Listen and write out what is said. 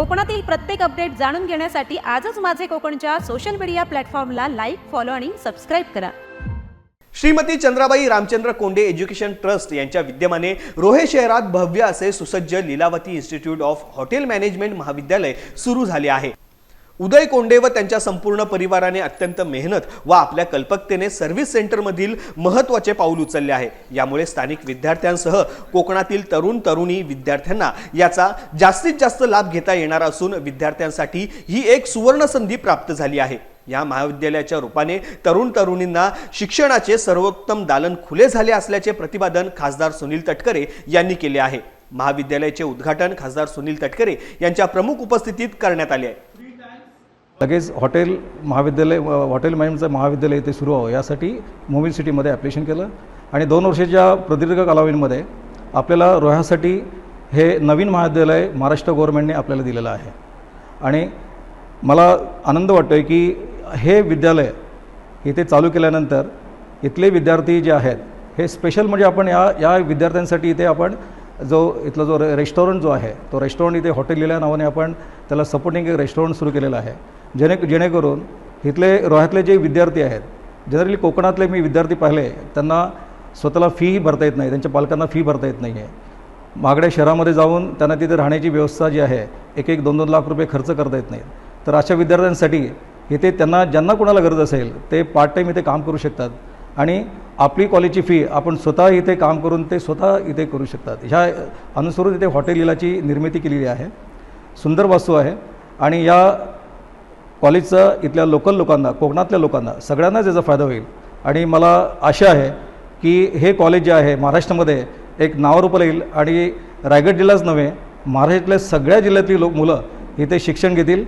कोकणातील प्रत्येक अपडेट जाणून घेण्यासाठी आजच माझे कोकणच्या सोशल मीडिया प्लॅटफॉर्मला लाईक फॉलो आणि सबस्क्राईब करा. श्रीमती चंद्राबाई रामचंद्र कोंडे एज्युकेशन ट्रस्ट यांच्या विद्यमाने रोहे शहरात भव्य असे सुसज्ज Lilavati institute of hotel management महाविद्यालय सुरू झाले आहे. उदय कोंडे व त्यांच्या संपूर्ण परिवाराने अत्यंत मेहनत व आपल्या कल्पकतेने सर्व्हिस सेंटरमधील महत्त्वाचे पाऊल उचलले आहे. यामुळे स्थानिक विद्यार्थ्यांसह कोकणातील तरुण तरुणी विद्यार्थ्यांना याचा जास्तीत जास्त लाभ घेता येणार असून विद्यार्थ्यांसाठी ही एक सुवर्ण संधी प्राप्त झाली आहे. या महाविद्यालयाच्या रूपाने तरुण तरुणींना शिक्षणाचे सर्वोत्तम दालन खुले झाले असल्याचे प्रतिपादन खासदार सुनील तटकरे यांनी केले आहे. महाविद्यालयाचे उद्घाटन खासदार सुनील तटकरे यांच्या प्रमुख उपस्थितीत करण्यात आले आहे. लगेच हॉटेल महाविद्यालय हॉटेल मॅनेजमेंटचं महाविद्यालय इथे सुरू व्हावं. यासाठी मोबिल सिटीमध्ये ॲप्लिकेशन केलं. आणि दोन वर्षाच्या प्रदीर्घ कालावधीमध्ये आपल्याला रोह्यासाठी हे नवीन महाविद्यालय महाराष्ट्र गव्हर्नमेंटने आपल्याला दिलेलं आहे. आणि मला आनंद वाटतो आहे की हे विद्यालय इथे चालू केल्यानंतर इथले विद्यार्थी जे आहेत हे स्पेशल म्हणजे आपण या या विद्यार्थ्यांसाठी इथे आपण जो इथला जो रे रेस्टॉरंट जो आहे तो रेस्टॉरंट इथे हॉटेल लिहिल्या नावाने आपण त्याला सपोर्टिंग एक रेस्टॉरंट सुरू केलेलं आहे. जेणे जेणेकरून इथले रोह्यातले जे विद्यार्थी आहेत जनरली कोकणातले मी विद्यार्थी पाहिले त्यांना स्वतःला फीही भरता येत नाही त्यांच्या पालकांना फी भरता येत नाही आहे महागड्या शहरामध्ये जाऊन त्यांना तिथे राहण्याची व्यवस्था जी आहे एक एक दोन दोन लाख रुपये खर्च करता येत नाहीत. तर अशा विद्यार्थ्यांसाठी इथे त्यांना ज्यांना कोणाला गरज असेल ते पार्ट टाईम इथे काम करू शकतात. आणि आपली कॉलेजची फी आपण स्वतः इथे काम करून ते स्वतः इथे करू शकतात. ह्या अनुसरून इथे हॉटेल इलाची निर्मिती केलेली आहे. सुंदर वास्तू आहे. आणि या कॉलेजचा इथल्या लोकल लोकांना कोकणातल्या लोकांना सगळ्यांनाच याचा फायदा होईल. आणि मला आशा आहे की हे कॉलेज जे आहे महाराष्ट्रामध्ये एक नावारूपाला येईल आणि रायगड जिल्हाच नव्हे महाराष्ट्रातल्या सगळ्या जिल्ह्यातली लोक मुलं इथे शिक्षण घेतील.